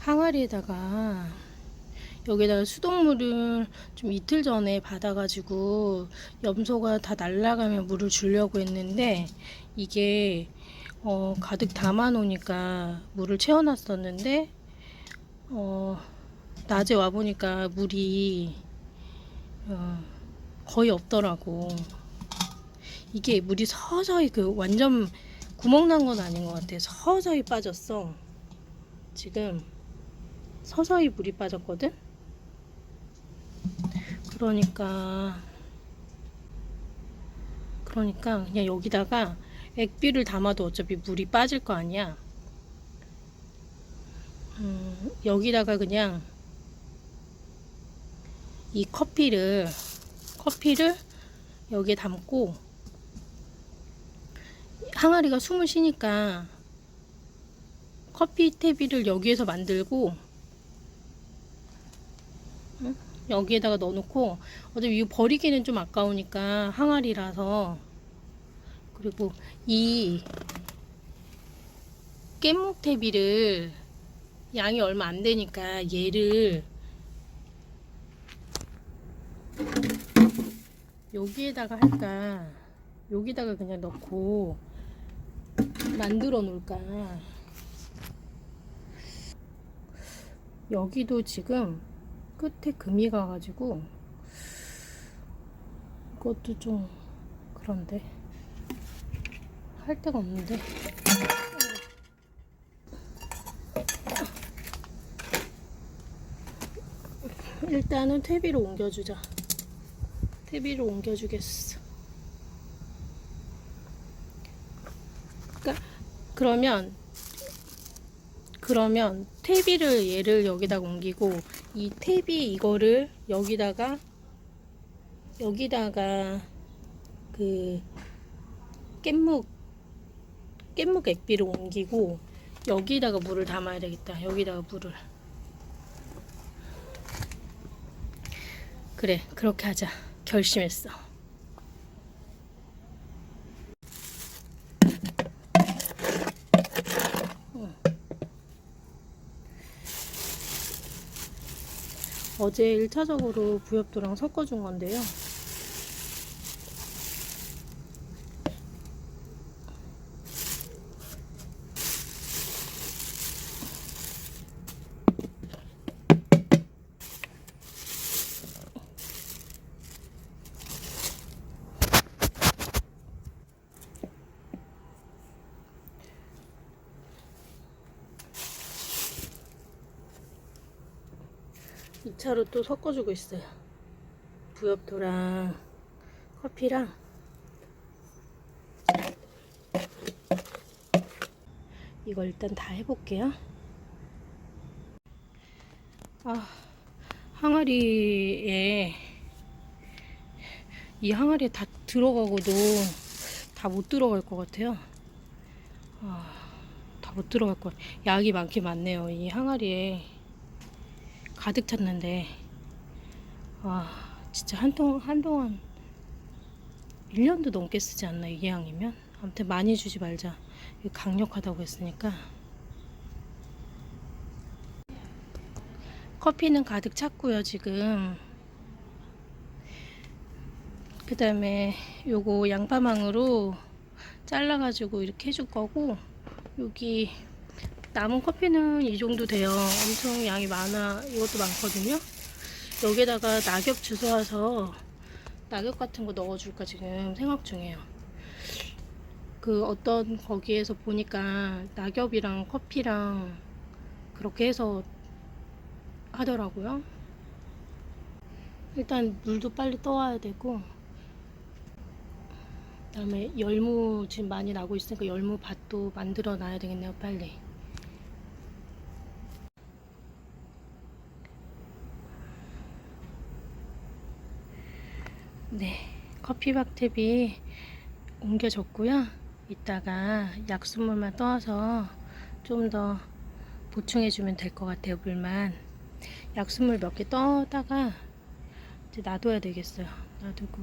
항아리에다가 여기다가 수돗물을 좀 이틀 전에 받아가지고 염소가 다 날아가면 물을 주려고 했는데 이게 어, 가득 담아 놓으니까 물을 채워놨었는데 어, 낮에 와 보니까 물이 어, 거의 없더라고. 이게 물이 서서히 그 완전 구멍 난 건 아닌 것 같아. 서서히 빠졌어. 지금 서서히 물이 빠졌거든. 그러니까 그러니까 그냥 여기다가 액비를 담아도 어차피 물이 빠질 거 아니야. 음, 여기다가 그냥 이 커피를 커피를 여기에 담고 항아리가 숨을 쉬니까 커피 태비를 여기에서 만들고 응? 여기에다가 넣어놓고 어차피 이거 버리기는 좀 아까우니까 항아리라서 그리고 이 깻목 태비를 양이 얼마 안 되니까 얘를 여기에다가 할까 여기다가 그냥 넣고 만들어 놓을까 여기도 지금 끝에 금이 가가지고 이것도 좀 그런데 할 데가 없는데. 일단은 퇴비로 옮겨주자. 퇴비로 옮겨주겠어. 그러니까 그러면 그러면 퇴비를 얘를 여기다가 옮기고 이 퇴비 이거를 여기다가 여기다가 그 깻묵 깻묵 액비를 옮기고 여기다가 물을 담아야 되겠다. 여기다가 물을. 그래 그렇게 하자. 결심했어 어제 1차적으로 부엽도랑 섞어준 건데요. 이차로 또 섞어주고 있어요. 부엽토랑 커피랑 이거 일단 다 해볼게요. 아, 항아리에 이 항아리에 다 들어가고도 다 못 들어갈 것 같아요. 아, 다 못 들어갈 것 같아요. 약이 많긴 많네요. 이 항아리에. 가득 찼는데 와 진짜 한동 한동안 1년도 넘게 쓰지 않나 이 양이면? 아무튼 많이 주지 말자. 강력하다고 했으니까. 커피는 가득 찼고요 지금. 그 다음에 요거 양파망으로 잘라가지고 이렇게 해줄 거고 여기 남은 커피는 이 정도 돼요. 엄청 양이 많아. 이것도 많거든요. 여기다가 낙엽 주워와서 낙엽 같은 거 넣어줄까 지금 생각 중이에요. 그 어떤 거기에서 보니까 낙엽이랑 커피랑 그렇게 해서 하더라고요. 일단 물도 빨리 떠와야 되고 그다음에 열무 지금 많이 나고 있으니까 열무 밭도 만들어 놔야 되겠네요 빨리. 네, 커피박탭이 옮겨졌고요. 이따가 약수물만 떠서 좀 더 보충해주면 될 것 같아요, 물만. 약수물 몇 개 떠다가 이제 놔둬야 되겠어요. 놔두고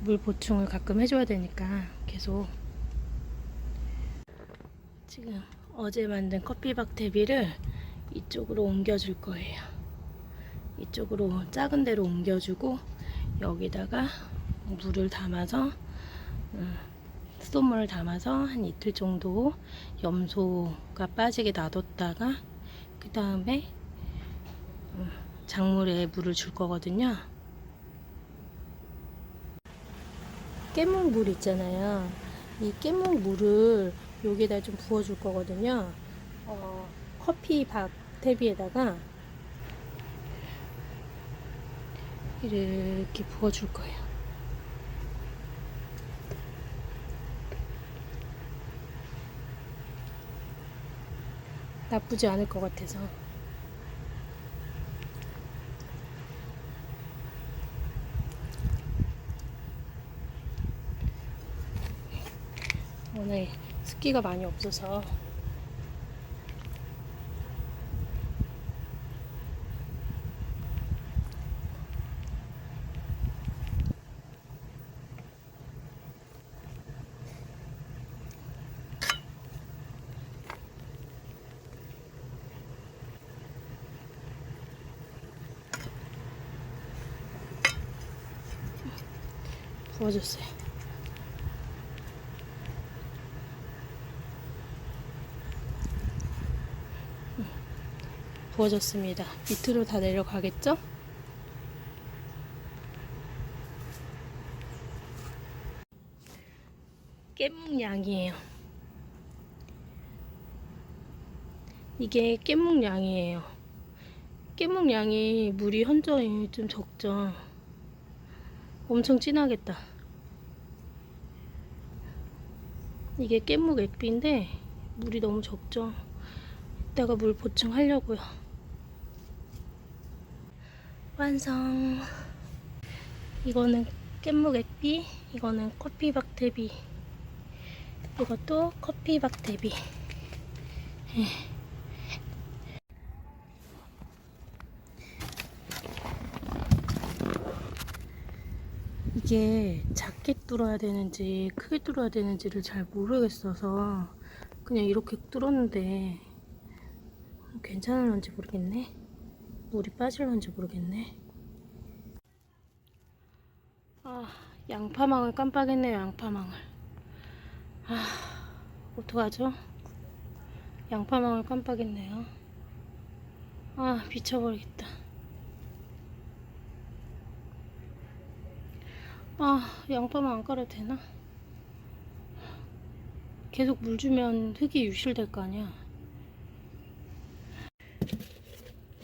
물 보충을 가끔 해줘야 되니까 계속 지금 어제 만든 커피박 대비를 이쪽으로 옮겨줄 거예요. 이쪽으로 작은 데로 옮겨주고 여기다가 물을 담아서 음, 수돗물을 담아서 한 이틀 정도 염소가 빠지게 놔뒀다가 그 다음에 음, 작물에 물을 줄 거거든요. 깨물 물 있잖아요. 이 깨물 물을 여기다 좀 부어줄 거거든요. 어, 커피 박 대비에다가 이렇게 부어줄 거예요. 나쁘지 않을 것 같아서. 오늘 습기가 많이 없어서 부어줬어요. 부어졌습니다. 밑으로 다 내려가겠죠? 깻묵 양이에요. 이게 깻묵 양이에요. 깻묵 양이 물이 현저히 좀 적죠. 엄청 진하겠다. 이게 깻묵 액비인데 물이 너무 적죠. 이따가 물 보충하려고요. 완성. 이거는 깻묵 액비, 이거는 커피 박 대비. 이것도 커피 박 대비. 이게 작게 뚫어야 되는지 크게 뚫어야 되는지를 잘 모르겠어서 그냥 이렇게 뚫었는데 괜찮을런지 모르겠네. 물이 빠질런지 모르겠네. 아, 양파망을 깜빡했네요, 양파망을. 아, 어떡하죠? 양파망을 깜빡했네요. 아, 미쳐버리겠다. 아, 양파만 안 깔아도 되나? 계속 물 주면 흙이 유실될 거 아니야.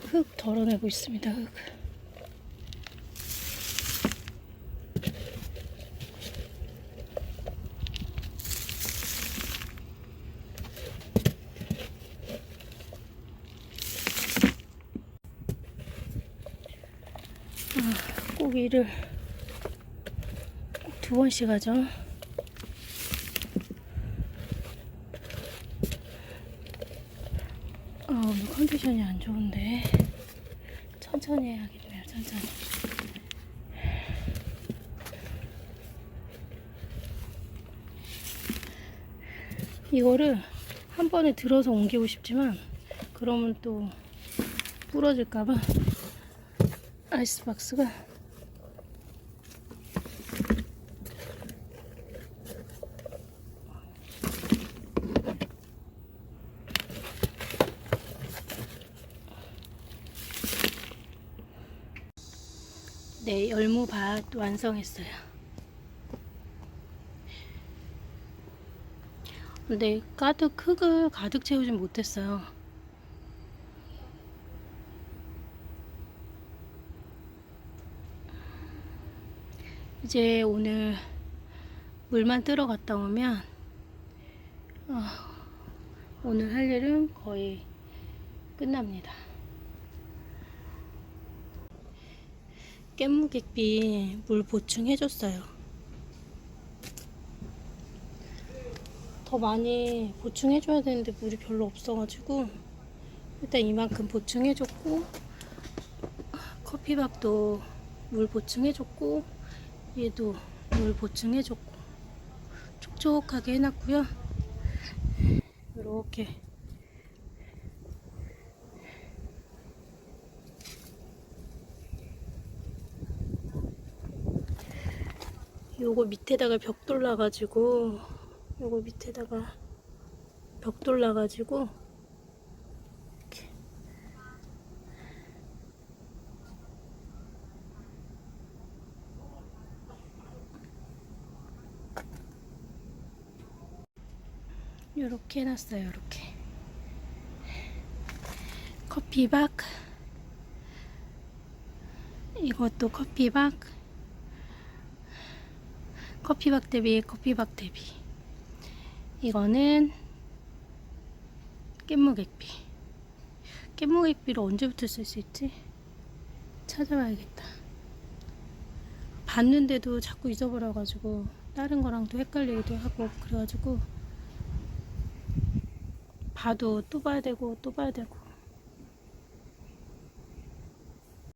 흙 덜어내고 있습니다, 흙. 아, 꼭 두 번씩 하죠. 아, 오늘 컨디션이 안 좋은데. 천천히 해야겠네요, 천천히. 이거를 한 번에 들어서 옮기고 싶지만, 그러면 또 부러질까봐 아이스박스가 네, 열무밭 완성했어요. 근데 가득 흙을 가득 채우진 못했어요. 이제 오늘 물만 뜨러 갔다 오면 어, 오늘 할 일은 거의 끝납니다. 깻무객비 물 보충해줬어요. 더 많이 보충해줘야 되는데 물이 별로 없어가지고 일단 이만큼 보충해줬고 커피밥도 물 보충해줬고 얘도 물 보충해줬고 촉촉하게 해놨고요. 이렇게 요거 밑에다가 벽 돌라가지고 요거 밑에다가 벽 돌라가지고 이렇게. 해놨어요 요렇게. 커피박. 이것도 커피박 커피박 대비 커피박 대비. 이거는 깻무객비. 깻무객비를 언제부터 쓸 수 있지? 찾아봐야겠다. 봤는데도 자꾸 잊어버려가지고 다른 거랑 또 헷갈리기도 하고 그래가지고 봐도 또 봐야 되고 또 봐야 되고